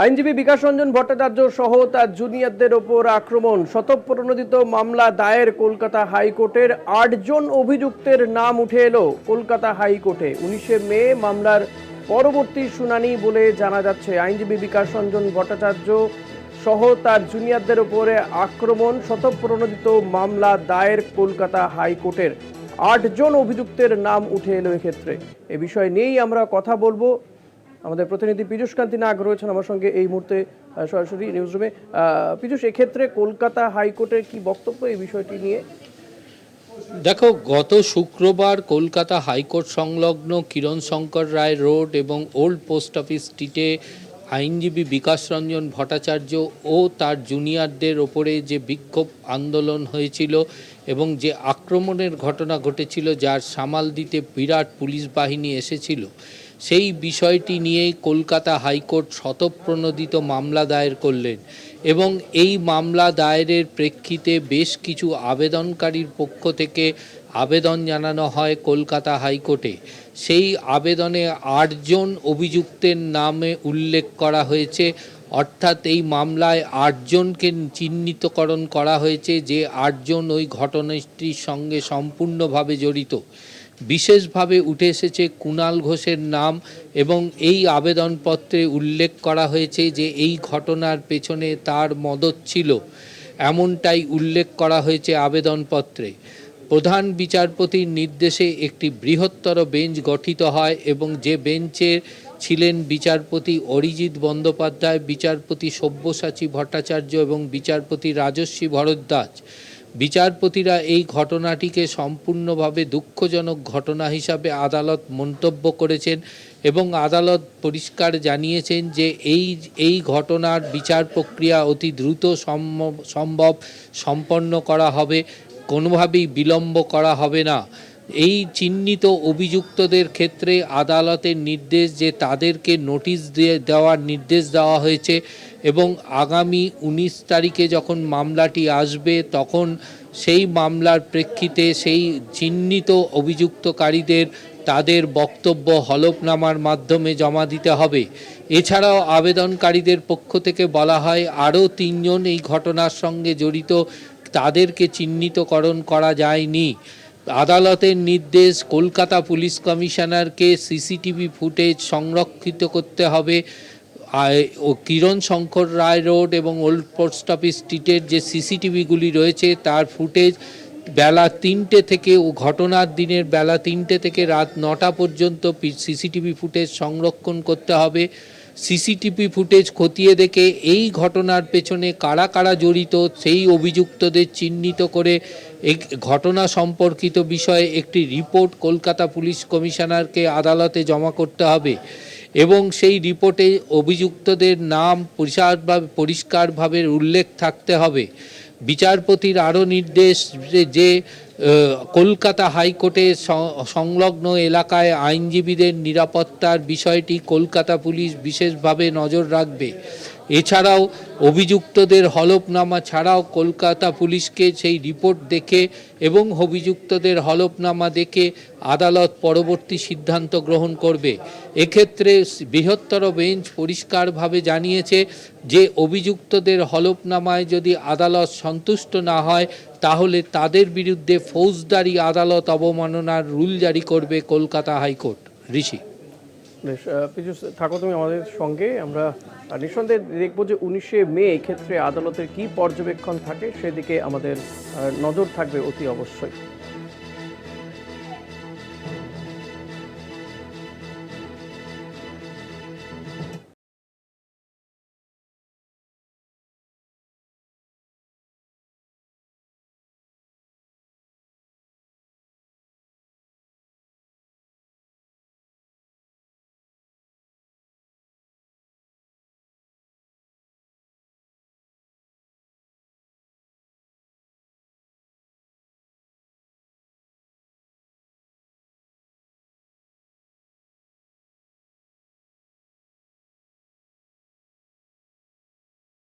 আইনজীবী বিকাশ রঞ্জন ভট্টাচার্য সহ তার জুনিয়রদের ওপর আক্রমণ। শতপ্রণোদিত মামলা দায়ের কলকাতা হাইকোর্টের আটজন অভিযুক্তের নাম উঠে এলো কলকাতা হাইকোর্টে। উনিশে মে মামলার পরবর্তী শুনানি বলে জানা যাচ্ছে। আইনজীবী বিকাশ রঞ্জন ভট্টাচার্য সহ তার জুনিয়রদের ওপরে আক্রমণ শতপ্রণোদিত মামলা দায়ের কলকাতা হাইকোর্টের আটজন অভিযুক্তের নাম উঠে এলো এক্ষেত্রে। এ বিষয় নিয়েই আমরা কথা বলব। আমাদের প্রতিনিধি পীযুষ কান্তি নাগ রয়েছেন আমার সঙ্গে এই মুহূর্তে সরাসরি নিউজরুমে পীযুষ, এক্ষেত্রে কলকাতা হাইকোর্টের কি বক্তব্য এই বিষয়টি নিয়ে? দেখো, গত শুক্রবার কলকাতা হাইকোর্ট সংলগ্ন কিরণ শঙ্কর রায় রোড এবং ওল্ড পোস্ট অফিস স্ট্রিটে আইনজীবী বিকাশ রঞ্জন ভট্টাচার্য ও তার জুনিয়রদের ওপরে যে বিক্ষোভ আন্দোলন হয়েছিল এবং যে আক্রমণের ঘটনা ঘটেছিল যার সামাল দিতে বিরাট পুলিশ বাহিনী এসেছিল, সেই বিষয়টি নিয়েই কলকাতা হাইকোর্ট শতপ্রণোদিত মামলা দায়ের করলেন এবং এই মামলা দায়েরের প্রেক্ষিতে বেশ কিছু আবেদনকারীর পক্ষ থেকে আবেদন জানানো হয় কলকাতা হাইকোর্টে। সেই আবেদনে আটজন অভিযুক্তের নামে উল্লেখ করা হয়েছে। অর্থাৎ এই মামলায় আটজনকে চিহ্নিতকরণ করা হয়েছে যে আটজন ওই ঘটনাটির সঙ্গে সম্পূর্ণভাবে জড়িত। বিশেষভাবে উঠে এসেছে কুণাল ঘোষের নাম এবং এই আবেদনপত্রে উল্লেখ করা হয়েছে যে এই ঘটনার পেছনে তার মদত ছিল। এমনটাই উল্লেখ করা হয়েছে আবেদনপত্রে। প্রধান বিচারপতির নির্দেশে একটি বৃহত্তর বেঞ্চ গঠিত হয় এবং যে বেঞ্চের ছিলেন বিচারপতি অরিজিৎ বন্দ্যোপাধ্যায়, বিচারপতি সব্যসাচী ভট্টাচার্য এবং বিচারপতি রাজস্বী ভরদ্বাজ। বিচারপতিরা এই ঘটনাটিকে সম্পূর্ণভাবে দুঃখজনক ঘটনা হিসাবে আদালত মন্তব্য করেছেন এবং আদালত পরিষ্কার জানিয়েছেন যে এই এই ঘটনার বিচার প্রক্রিয়া অতি দ্রুত সম্ভ- সম্ভব সম্পন্ন করা হবে। কোনোভাবেই বিলম্ব করা হবে না। এই চিহ্নিত অভিযুক্তদের ক্ষেত্রে আদালতের নির্দেশ যে তাদেরকে নোটিশ দিয়ে দেওয়ার নির্দেশ দেওয়া হয়েছে এবং আগামী উনিশ তারিখে যখন মামলাটি আসবে তখন সেই মামলার প্রেক্ষিতে সেই চিহ্নিত অভিযুক্তকারীদের তাদের বক্তব্য হলফনামার মাধ্যমে জমা দিতে হবে। এছাড়াও আবেদনকারীদের পক্ষ থেকে বলা হয়, আরও তিনজন এই ঘটনার সঙ্গে জড়িত তাদেরকে চিহ্নিতকরণ করা যায়নি। আদালতের নির্দেশ, কলকাতা পুলিশ কমিশনারকে সিসিটিভি ফুটেজ সংরক্ষিত করতে হবে। ও কিরণ শঙ্কর রায় রোড এবং ওল্ড পোস্ট অফিস স্ট্রিটের যে সিসিটিভিগুলি রয়েছে, তার ফুটেজ বেলা তিনটে থেকে ও ঘটনার দিনের বেলা তিনটে থেকে রাত নটা পর্যন্ত সিসিটিভি ফুটেজ সংরক্ষণ করতে হবে। সিসিটিভি ফুটেজ খতিয়ে দেখে এই ঘটনার পেছনে কারা কারা জড়িত সেই অভিযুক্তদের চিহ্নিত করে ঘটনা সম্পর্কিত বিষয়ে একটি রিপোর্ট কলকাতা পুলিশ কমিশনারকে আদালতে জমা করতে হবে এবং সেই রিপোর্টে অভিযুক্তদের নাম পরিষ্কারভাবে পরিষ্কারভাবে উল্লেখ থাকতে হবে। বিচারপতির আরও নির্দেশ যে- কলকাতা হাইকোর্টে সংলগ্ন এলাকায় আইনজীবীদের নিরাপত্তার বিষয়টি কলকাতা পুলিশ বিশেষভাবে নজর রাখবে। এছাড়াও অভিযুক্তদের হলফনামা ছাড়াও কলকাতা পুলিশকে সেই রিপোর্ট দেখে এবং অভিযুক্তদের হলফনামা দেখে আদালত পরবর্তী সিদ্ধান্ত গ্রহণ করবে। এক্ষেত্রে বৃহত্তর বেঞ্চ পরিষ্কারভাবে জানিয়েছে যে, অভিযুক্তদের হলফনামায় যদি আদালত সন্তুষ্ট না হয়, তাহলে তাদের বিরুদ্ধে ফৌজদারি আদালত অবমাননার রুল জারি করবে কলকাতা হাইকোর্ট। ঋষি। বেশ থাকো তুমি আমাদের সঙ্গে। আমরা নিঃসন্দেহে দেখব যে উনিশে মে ক্ষেত্রে আদালতের কি পর্যবেক্ষণ থাকে, সেদিকে আমাদের নজর থাকবে অতি অবশ্যই।